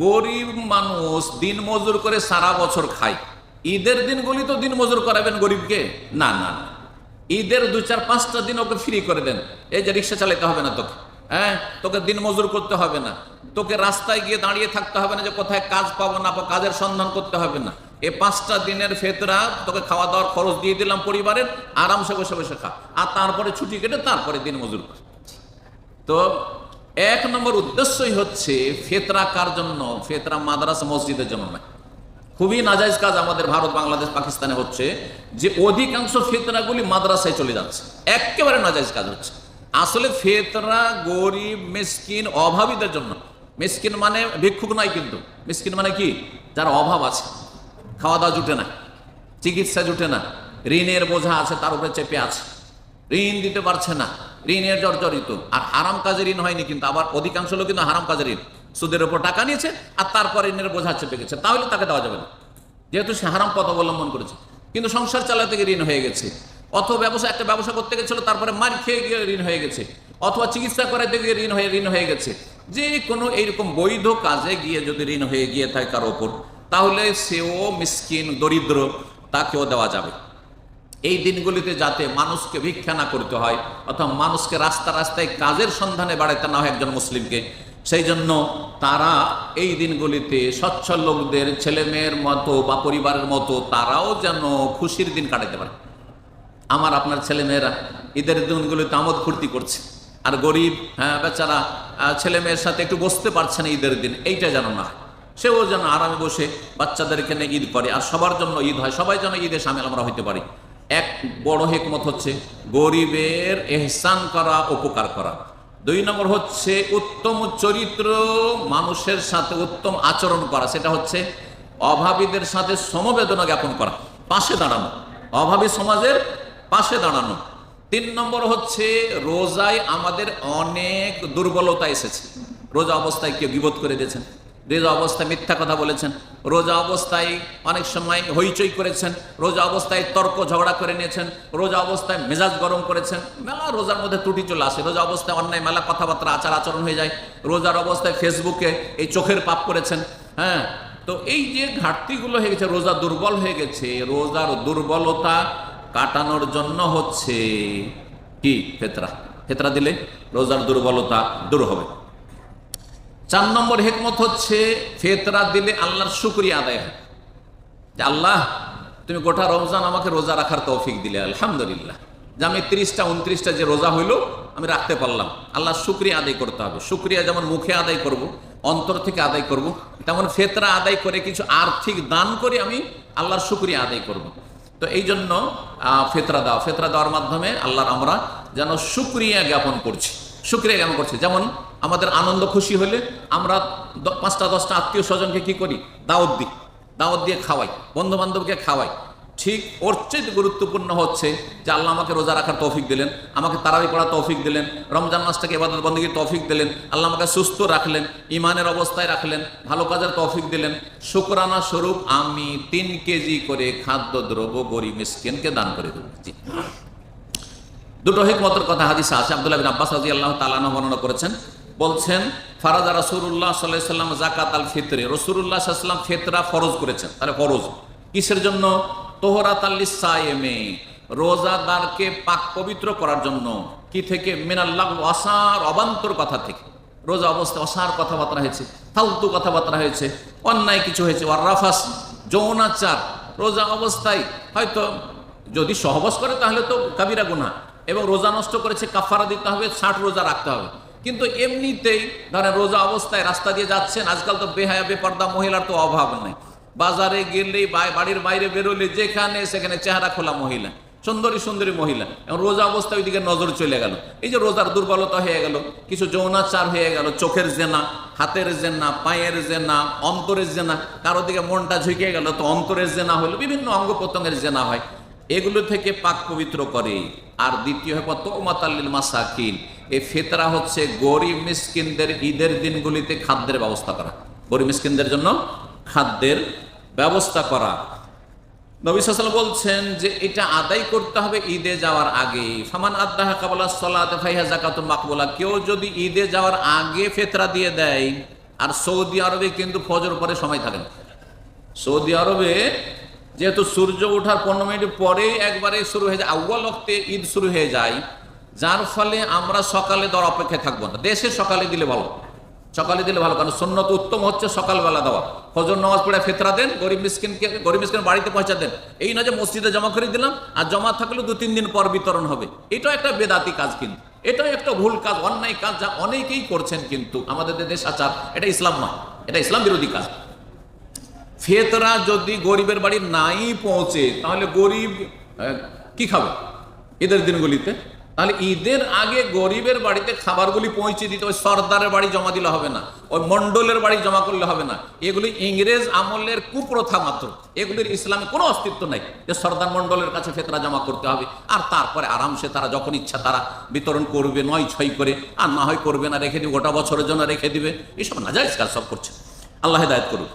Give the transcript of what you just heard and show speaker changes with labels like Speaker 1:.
Speaker 1: গরিব মানুষ দিন মজুর করে সারা বছর খায়। ঈদের দিনগুলি তো দিন মজুর করাবেন গরিবকে? না না ঈদের দু চার পাঁচটা দিন ওকে ফ্রি করে দেন। এই যে রিক্সা চালাতে হবে না তোকে হ্যাঁ? তোকে দিন মজুর করতে হবে না। তোকে রাস্তায় গিয়ে দাঁড়িয়ে থাকতে হবে না যে কোথায় কাজ পাবো না পাবো, কাজের সন্ধান করতে হবে না। এই পাঁচটা দিনের ফেতরা তোকে খাওয়া দাওয়ার খরচ দিয়ে দিলাম পরিবারের আরামসে বসে বসে খা। আর তারপরে ছুটি কেটে তারপরে দিন মজুর কর। তো এক নম্বর উদ্দেশ্যই হচ্ছে ফেতরা কার জন্য? ফেতরা মাদ্রাসা মসজিদের জন্য নয়। খুবই নাজাইজ কাজ আমাদের ভারত, বাংলাদেশ, পাকিস্তানে হচ্ছে যে অধিকাংশ ফেতরাগুলি মাদ্রাসায় চলে যাচ্ছে। একেবারে নাজাইজ কাজ হচ্ছে। আসলে ফেতরা গরিব, মিসকিন, অভাবীদের জন্য। মিসকিন মানে ভিক্ষুক নয় কিন্তু। মিসকিন মানে কি? যার অভাব আছে। খাওয়া দাওয়া জুটে না। চিকিৎসা জুটে না। ঋণের বোঝা আছে, তার উপরে চেপে আছে। ঋণ দিতে পারছে না, ঋণের জর্জরিত। আর হারাম কাজে ঋণ হয়নি কিন্তু, আবার অধিকাংশ লোক কিন্তু হারাম কাজে ঋণ। সুদের উপর টাকা নিয়েছে আর তারপর ঋণের বোঝা চেপে গেছে, তাহলে তাকে দেওয়া যাবে না। যেহেতু সে হারাম পথ অবলম্বন করেছে। কিন্তু সংসার চালাতে গিয়ে ঋণ হয়ে গেছে। অথবা ব্যবসা, একটা ব্যবসা করতে গেছিল, তারপরে মার খেয়ে গিয়ে ঋণ হয়ে গেছে। অথবা চিকিৎসা করাতে গিয়ে ঋণ হয়ে ঋণ হয়ে গেছে। যে কোনো এইরকম বৈধ কাজে গিয়ে যদি ঋণ হয়ে গিয়ে থাকে কারও ওপর তাহলে সেও মিসকিন, দরিদ্র, তাকেও দেওয়া যাবে। এই দিনগুলিতে যাতে মানুষকে ভিক্ষা না করতে হয়, অথবা মানুষকে রাস্তা রাস্তায় কাজের সন্ধানে বাড়াইতে না হয় একজন মুসলিমকে, সেই জন্য তারা এই দিনগুলিতে সচ্ছল লোকদের, ছেলে মেয়ের মতো বা পরিবারের মতো, তারাও যেন খুশির দিন কাটাতে পারে। আমার আপনার ছেলে মেয়েরা, ঈদের দিনগুলিতে আমোদ ফুর্তি করছে। আর গরিব হ্যাঁ বেচারা ছেলে মেয়ের সাথে একটু বসতে পারছে না ঈদের দিন, এইটা যেন না সেও যেন আরামে বসে বাচ্চাদেরকে নিয়ে ঈদ করে, আর সবার জন্য ঈদ হয়, সবাই যেন ঈদে সামিল আমরা হইতে পারি। এক বড় হেকমত হচ্ছে গরিবের এহসান করা, উপকার করা। দুই নম্বর হচ্ছে উত্তম চরিত্র মানুষের সাথে উত্তম আচরণ করা, সেটা হচ্ছে অভাবীদের সাথে সমবেদনা জ্ঞাপন করা, পাশে দাঁড়ানো। অভাবী সমাজের পাশে দাঁড়ানো। তিন নম্বর হচ্ছে রোজায় আমাদের অনেক দুর্বলতা এসেছে। রোজা অবস্থায় কেউ বিবোধ করে দিয়েছেন। রোজা অবস্থায় মিথ্যা কথা বলেছেন, রোজা অবস্থায় অনেক সময় হইচই করেছেন, রোজা অবস্থায় তর্ক ঝগড়া করে নিয়েছেন, রোজা অবস্থায় মেজাজ গরম করেছেন, মেলা রোজার মধ্যে ত্রুটি চলে আসে, রোজা অবস্থায় অন্যায় মেলা কথাবার্তা, আচার আচরণ হয়ে যায়, রোজার অবস্থায় ফেসবুকে এই চোখের পাপ করেছেন হ্যাঁ? তো এই যে ঘাটতিগুলো হয়ে গেছে, রোজা দুর্বল হয়ে গেছে, রোজার দুর্বলতা কাটানোর জন্য হচ্ছে কি? ফেতরা। ফেতরা দিলে রোজার দুর্বলতা দূর হবে। চার নম্বর হেকমত হচ্ছে ফেতরা দিলে আল্লাহর শুক্রিয়া আদায় হয়। যে আল্লাহ, তুমি গোটা রমজান আমাকে রোজা রাখার তৌফিক দিলে, আলহামদুলিল্লাহ। যে আমি তিরিশটা, উনত্রিশটা যে রোজা হইল, আমি রাখতে পারলাম। আল্লাহ শুক্রিয়া আদায় করতে হবে। শুক্রিয়া যেমন মুখে আদায় করব, অন্তর থেকে আদায় করব, তেমন ফেতরা আদায় করে কিছু আর্থিক দান করে আমি আল্লাহর শুক্রিয়া আদায় করব। তো এই জন্য ফেতরা দেওয়া ফেতরা দেওয়ার মাধ্যমে আল্লাহর আমরা যেন শুক্রিয়া জ্ঞাপন করছি। শুক্রিয়া জ্ঞাপন করছি। যেমন আমাদের আনন্দ খুশি হলে আমরা পাঁচটা, দশটা আত্মীয় স্বজনকে কি করি? দাওয়াত দিই। দাওয়াত দিয়ে খাওয়াই বন্ধু বান্ধবকে খাওয়াই। ঠিক ওর চেয়ে গুরুত্বপূর্ণ হচ্ছে যে আল্লাহ আমাকে রোজা রাখার তৌফিক দিলেন, আমাকে তারাবি পড়ার তৌফিক দিলেন, রমজান মাসটাকে এবাদত বন্দীর তৌফিক দিলেন, আল্লাহ আমাকে সুস্থ রাখলেন ইমানের অবস্থায় রাখলেন, ভালো কাজের তৌফিক দিলেন। শুকরানা স্বরূপ আমি তিন কেজি করে খাদ্য দ্রব্য গরিব মিসকিনকে দান করে জি। দুটো হিকমতের কথা হাদিসে আছে, আব্দুল্লাহ আব্বাস রাজি আল্লাহ তালানা বর্ণনা করেছেন। বলছেন, ফারাজা রাসুল্লাহ সাল্লাহ সাল্লাম জাকাত আল ফিতরে। রসুল্লাহ সাল্লাম ফেতরা ফরজ করেছেন। তাহলে ফরজ। কিসের জন্য? তোহরাত আল্লিসায়েমে রোজাদারকে পাক পবিত্র করার জন্য। কি থেকে? মিনাল্লাহ অসার অবান্তর কথা থেকে। রোজা অবস্থায় অসার কথাবার্তা হয়েছে, ফালতু কথাবার্তা হয়েছে, অন্যায় কিছু হয়েছে। আর রাফাস, যৌনাচার। রোজা অবস্থায় হয়তো যদি সহবাস করে তাহলে তো কাবিরা গুনা এবং রোজা নষ্ট করেছে কাফারা দিতে হবে, ষাট রোজা রাখতে হবে। কিন্তু এমনিতেই ধরেন রোজা অবস্থায় রাস্তা দিয়ে যাচ্ছেন, আজকাল তো বেহায়া বেপর্দা মহিলার তো অভাব নেই। বাজারে গেলেই বাড়ির বাইরে বেরোলে যেখানে সেখানে চেহারা খোলা মহিলা, সুন্দরী সুন্দরী মহিলা। এবং রোজা অবস্থায় ওইদিকে নজর চলে গেল। এই যে রোজার দুর্বলতা হয়ে গেল, কিছু যৌনাচার হয়ে গেল, চোখের জেনা, হাতের জেনা, পায়ের জেনা, অন্তরের জেনা, কারও দিকে মনটা ঝুঁকে গেল তো অন্তরের জেনা হলো, বিভিন্ন অঙ্গ প্রত্যঙ্গের জেনা হয়। এগুলো থেকে পাক পবিত্র করে। আর দ্বিতীয় হয় তোমাতাল্লিল মাসাকিন। এই ফেতরা হচ্ছে গরিব মিসকিনদের ঈদের দিনগুলিতে খাদ্যের ব্যবস্থা করা। গরিব মিসকিনদের জন্য খাদ্যের ব্যবস্থা করা। নবী সাল বলছেন যে এটা আদায় করতে হবে ঈদে যাওয়ার আগে। ফামান আদাহা কাবলা সলাত জাকাতুল মাকবুলা। কেউ যদি ঈদে যাওয়ার আগে ফেতরা দিয়ে দেয়, আর সৌদি আরবে কিন্তু ফজর পরে সময় থাকে সৌদি আরবে যেহেতু সূর্য ওঠার পনেরো মিনিট পরেই একবারে শুরু হয়ে যায় আউ্বাল অক্তে ঈদ শুরু হয়ে যায় যার ফলে আমরা সকালে দেওয়ার অপেক্ষায় থাকব না। দেশে সকালে দিলে ভালো। সকালে দিলে ভালো, কারণ সন্ন্যত উত্তম হচ্ছে সকালবেলা দেওয়া। ফজর নামাজ পড়ে ফেতরা দেন, গরিব মিসকিনকে, গরিব মিসকিন বাড়িতে পৌঁছা দেন। এই না যে মসজিদে জমা করে দিলাম, আর জমা থাকলেও দু তিন দিন পর বিতরণ হবে। এটাও একটা বেদাতি কাজ কিন্তু। এটাও একটা ভুল কাজ, অন্যায় কাজ যা অনেকেই করছেন কিন্তু। আমাদের দেশ আচার, এটা ইসলাম নয়, এটা ইসলাম বিরোধী কাজ। ফেতরা যদি গরিবের বাড়ি নাই পৌঁছে, তাহলে গরিব কি খাবে? ঈদের দিনগুলিতে? তাহলে ঈদের আগে গরিবের বাড়িতে খাবারগুলি পৌঁছে দিতে ওই সর্দারের বাড়ি জমা দিলে হবে না, ওই মন্ডলের বাড়ি জমা করলে হবে না। এগুলি ইংরেজ আমলের কুপ্রথা মাত্র, এগুলির ইসলামে কোনো অস্তিত্ব নাই যে সর্দার মন্ডলের কাছে ফেতরা জমা করতে হবে। আর তারপরে আরামসে তারা যখন ইচ্ছা তারা বিতরণ করবে, নয় ছয় করে, আর না হয় করবে না, রেখে দিবে, গোটা বছরের জন্য রেখে দিবে, এসব না যায় কাজ সব করছে। আল্লাহ হেদায়ত করুক।